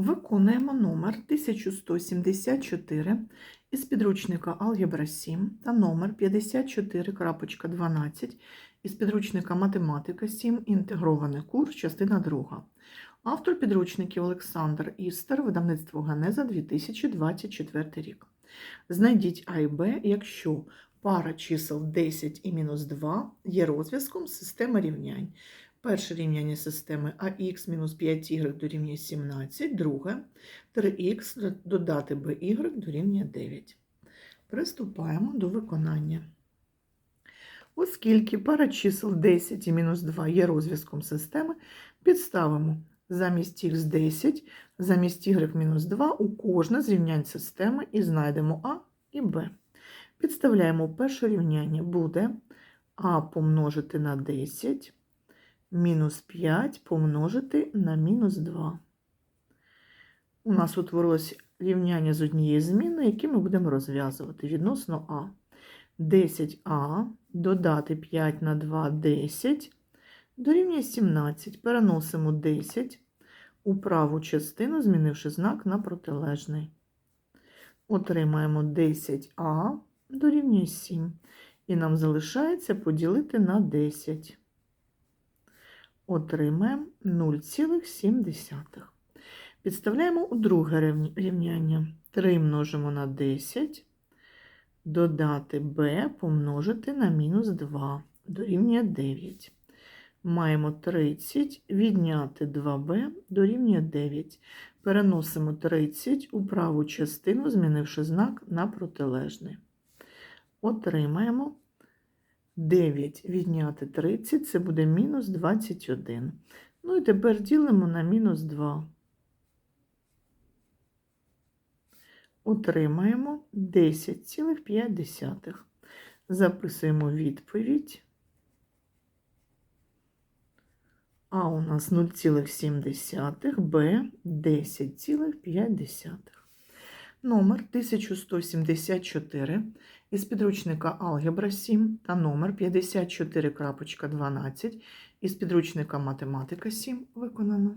Виконуємо номер 1174 із підручника Алгебра 7 та номер 54.12 із підручника Математика 7. Інтегрований курс, частина 2. Автор підручників Олександр Істер, видавництво Генеза 2024 рік. Знайдіть А і Б, якщо пара чисел 10 і мінус 2 є розв'язком системи рівнянь. Перше рівняння системи ax мінус 5y дорівнює 17, друге 3х додати by дорівнює 9. Приступаємо до виконання. Оскільки пара чисел 10 і мінус 2 є розв'язком системи, підставимо замість х 10, замість y мінус 2 у кожне з рівнянь системи і знайдемо а і б. Підставляємо перше рівняння буде а помножити на 10 мінус 5 помножити на мінус 2. У нас утворилось рівняння з однієї зміни, які ми будемо розв'язувати відносно А. 10а додати 5 на 2 10 дорівнює 17. Переносимо 10 у праву частину, змінивши знак на протилежний. Отримаємо 10а дорівнює 7. І нам залишається поділити на 10 отримаємо 0,7. Підставляємо у друге рівняння. 3 множимо на 10, додати b помножити на мінус 2, дорівнює 9. Маємо 30, відняти 2b дорівнює 9. Переносимо 30 у праву частину, змінивши знак на протилежний. Отримаємо 9 відняти 30 це буде мінус 21. Ну і тепер ділимо на мінус 2. Отримаємо 10,5. Записуємо відповідь. А у нас 0,7, Б 10,5. Номер 1174 із підручника Алгебра 7 та номер 54.12 із підручника Математика 7 виконано.